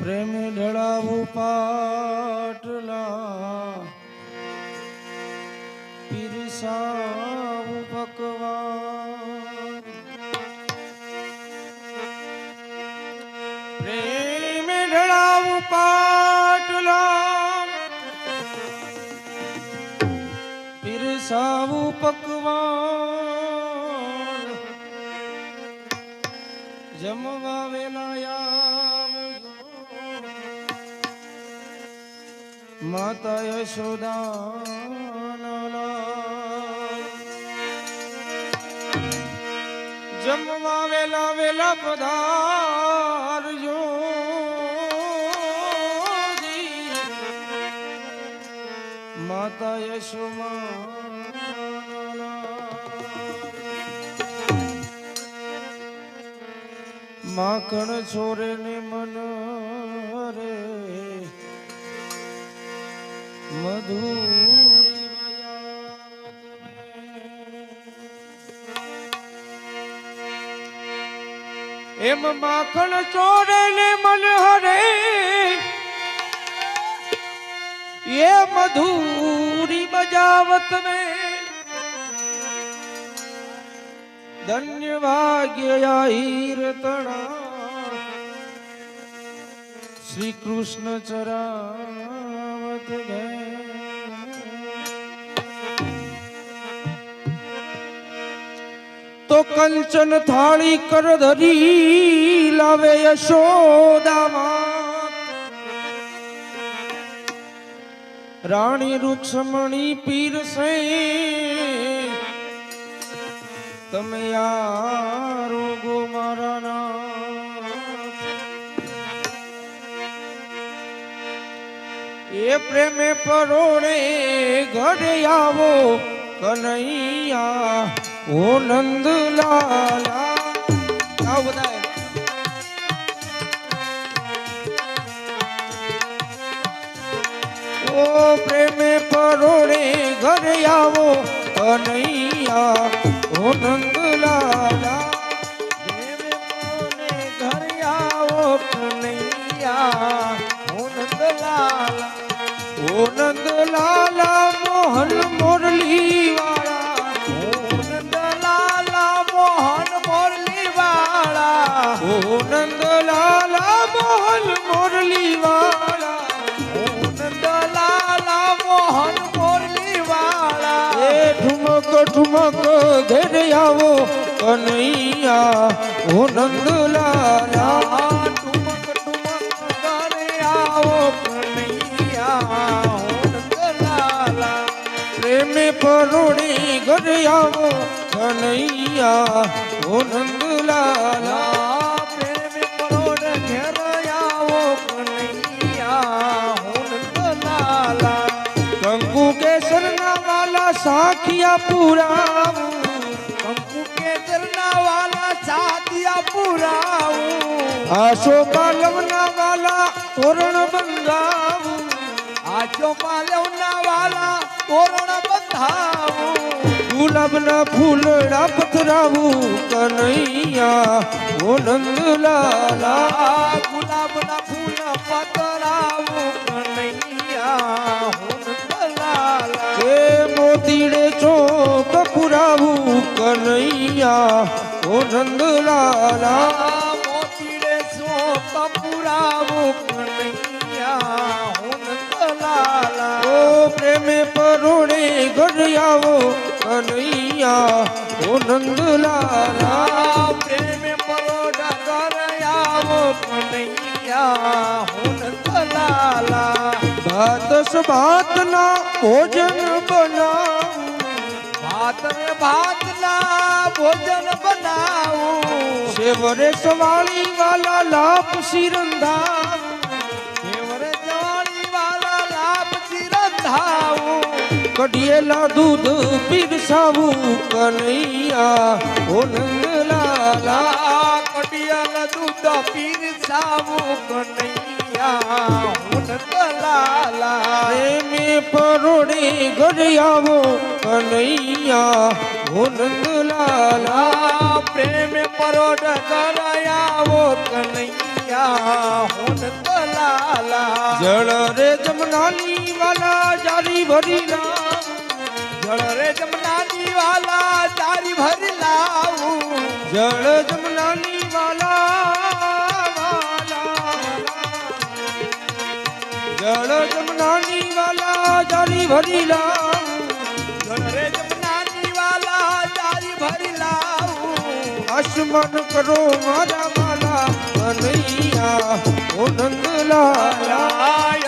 પ્રેમ ઢળાવું પાટલા. પીરસાવું પકવા પ્રેમ ઢળાવું પાટલા. પીરસાવું પકવા જમવા વેલા માતા યશોદા જમવા વેલા વેલા પધારજો. માતા યશોમા માખણ છોરે ને મન રે. મધુરી એમ માખણ ચોરે ને મન હરે એ મધુરી બજાવત में ધન્ય ભાગ્ય આહીર તણા શ્રી કૃષ્ણ ચરાવત ગે કંચન થાળી કર ધરી લાવે યશોદામાં. રાણી રૂક્ષમણી પીરસે. તમે યારો ગો મારા ના એ પ્રેમે પરોણે ઘરે આવો કનૈયા. ઓ પરોણે ઘરે આવો કનૈયા ઓ પ્રેમે પરોણે ઘરે આવો કનૈયા ઓ મુરલી ઠુમક ઘેર આવો કનૈયા ઓ નંદલાલા ઠુમક ઠુમક ઘરે આવો કનૈયા ઓ નંદલાલા પ્રેમે પરોડી ઘર આવો કનૈયા ઓ નંદલાલા વાલા સાખિયા પુરાવું. કંકુ કેસર ના વાલા સાખિયા પુરાવું. આશો પાલવ ના વાલા તોરણ બંધાવું. આજો પાલવ ના વાલા તોરણ બંધાવું. ગુલાબના ફૂલડા પથરાવું. કનૈયા ઓ નંદલાલા ગુલાબના ફૂલ પથરાવું. કનૈયા મોતીડે ચોક પુરાવું કનૈયા. ઓ નંદલાલા મોતીડે ચોક પુરાવું કનૈયા. ઓ નંદલાલા, ઓ પ્રેમે પરોણે આવો કનૈયા. ઓ નંદલાલા પ્રેમે પરોડા ઘર કનૈયા. ઓ નંદલાલા, ભાત ભાત ના ભોજન બનાવું. ભાત ભાત ના ભોજન બનાવું. શેવરે સવાળી વાલા લાપ સિરંધાવું શેવરે સવાળી વાલા લાપ સિરંધાવું કઢિયેલા દૂધ પીરસાવું કનૈયા ઓ નંદલાલા કઢિયેલા દૂધ પીરસાવું કનૈયા ઓ નંદલાલા પ્રેમે પરોડે ઘર આવો કનૈયા. ઓ નંદલાલા પ્રેમે પરોડ કરાયાવો કનૈયા. હું નંદલાલા જળ રે જમનાની વાલા જારી ભરી જળ રે જમનાની વાલા ચારી ભરી લાવું જળ જમનાની વાલા જળ જમનાની વાલા જારી ભરી લાવ જળ રે જમનાની વાલા ચારી ભરી લાવું આસમાન કરો મારા વાલા કનૈયા ઓ નંદલાલા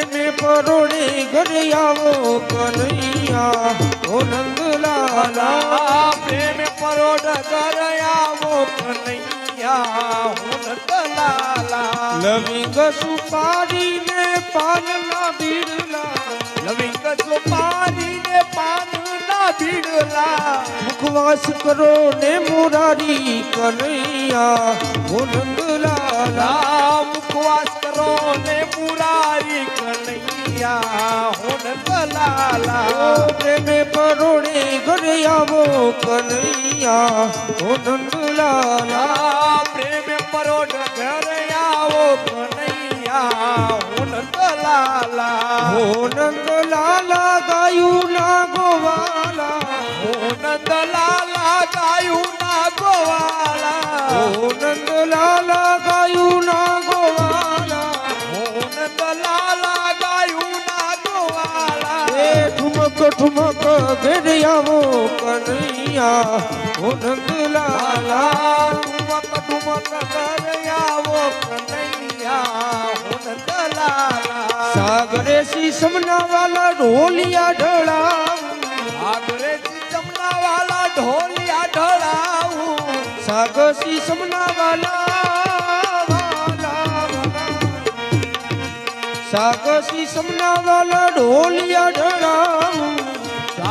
પ્રેમે પરોડે ઘરે આવો કનૈયા ઓ નંદલાલા. લાલા પ્રેમ પરોડ કરયાવો કનૈયા ઓ દલાલા લવિંગ સુપારીને પાનના બીડલા. લવિંગ સુપારી ને પાન ના બીડલા. મુખવાસ કરો ને મોરારી કનૈયા ઓ નંદલાલા. મુખવાસ કરો ને પુરારી કનૈયા. હોન દલાલા ઓ પ્રેમે પરોડે ઘરે આવો કનૈયા હોન નંદલાલા પ્રેમે પરોઢ ઘર આવો કનૈયા હોન નંદલાલા હોન નંદલાલા ગાયું ના ગોવાલા હોન નંદલાલા ગાયું ના ગોવાલા હોન નંદલાલા ગાયું ના ઠુમક ઘરે આવો કનૈયા ઓ નંદલાલા ઠુમક ઠુમક ઘર આવો કનૈયા, હું નંદલાલા. સાગરે સીસમના વાલા ઢોલિયા ઢળા આગરે સમના વાલા ઢોલિયા ઢળાવું, સાગર સી સમના વાલા સાગર સીસમના વાલા ઢોલિયા ઢળા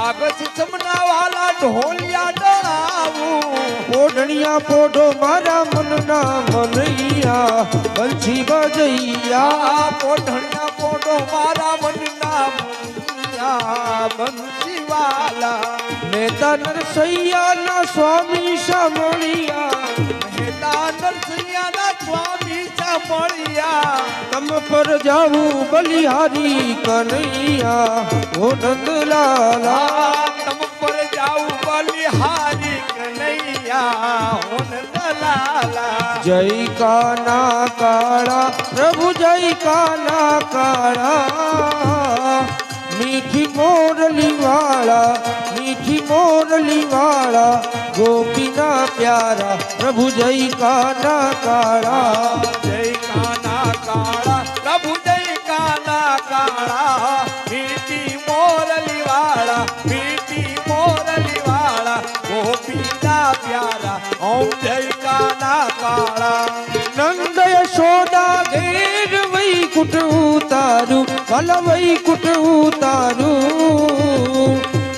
સાગસ જમના વાલા ઢોલિયા ઢળાવું ઓઢણિયા પોઢો મારા મનના મનૈયા બંસી બજૈયા. પોઢણિયા પોઢો મારા મનના મનિયા નરસૈયાના સ્વામી સામળિયા મહેતા સ્વામી સાંભળ્યા. તમ પર જાવું બલિહારી કનૈયા. હો નંદલાલા. તમ પર જાવું બલિહારી કનૈયા. હો દલાલા જય કાના કાળા પ્રભુ જય કાના કાળા. મીઠી મોરલી વાળા મીઠી મોરલી વાળા ગોપીના પ્યારા પ્રભુ જય કાના કાળા વલ વૈકુટ ઉતારું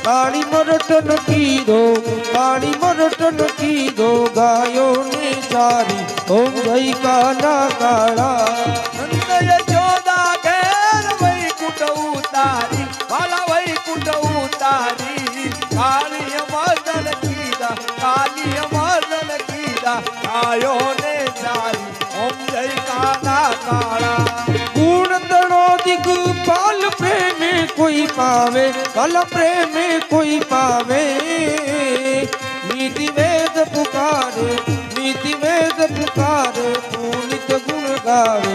કાળી મરટન કીધો કાળી મરટન કીધો ગાયો ને ચારી. ઓમ જય કાના કાળા. નંદ ચોદા ઘેર વૈકુંઠ ઉતારી વાલા વૈકુંઠ ઉતારી કાળી મર્દન કીધા કાળી મર્દન કીધા આયો ને ચારી. ઓમ જય કાના કાળા. પાવે કલ પ્રેમે કોઈ પાવે. નીતિ વેદ પુકારે નીતિ વેદ પુકારે પુનિત ગુણ ગાવે.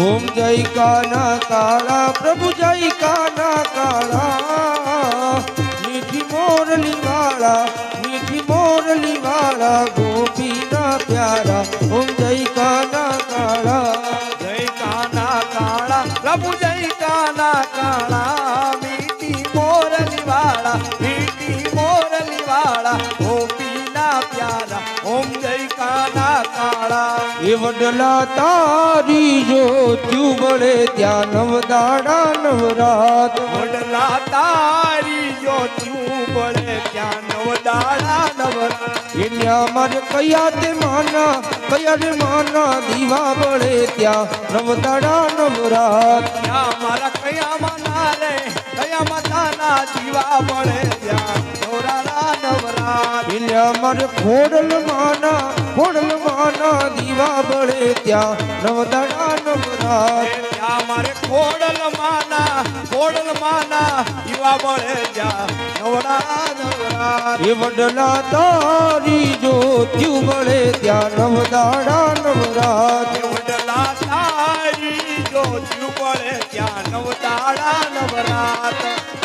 ઓમ જય કાના કાળા પ્રભુ જય કાના કાળા મીઠી મોરલી વાળા મીઠી મોરલી વાળા, ગોપીના પ્યારા. ઓમ જય કાના કાળા જય કાના કાળા પ્રભુ જય કાના કાળા મીઠી મોરલી વાળા એ વડલા તારી જો બળે ત્યાં નવદાડા નવરાત. વડલા તારી જો જ્યોતિયું બળે ત્યાં નવદાડા નવ એના મારે કયા તે માના કયા રે માના દીવા બળે ત્યાં નવદાડા નવરાત. ત્યાં મારા કયા માના રે કયા માતાના જીવા બળે ત્યાં નવરા એન્યા મારે ખોડલ માના ખોડલ માના દીવા બળે ત્યાં નવદાડા નવરાત ત્યાં મારે ખોડલ માના ખોડલ માના જીવા બળે ત્યાં નવરાડા નવરા એ વડલા તારી જો બળે ત્યાં નવદાડા નવરાત વડલા તારી બળે ત્યાં નવદાડા નવરાત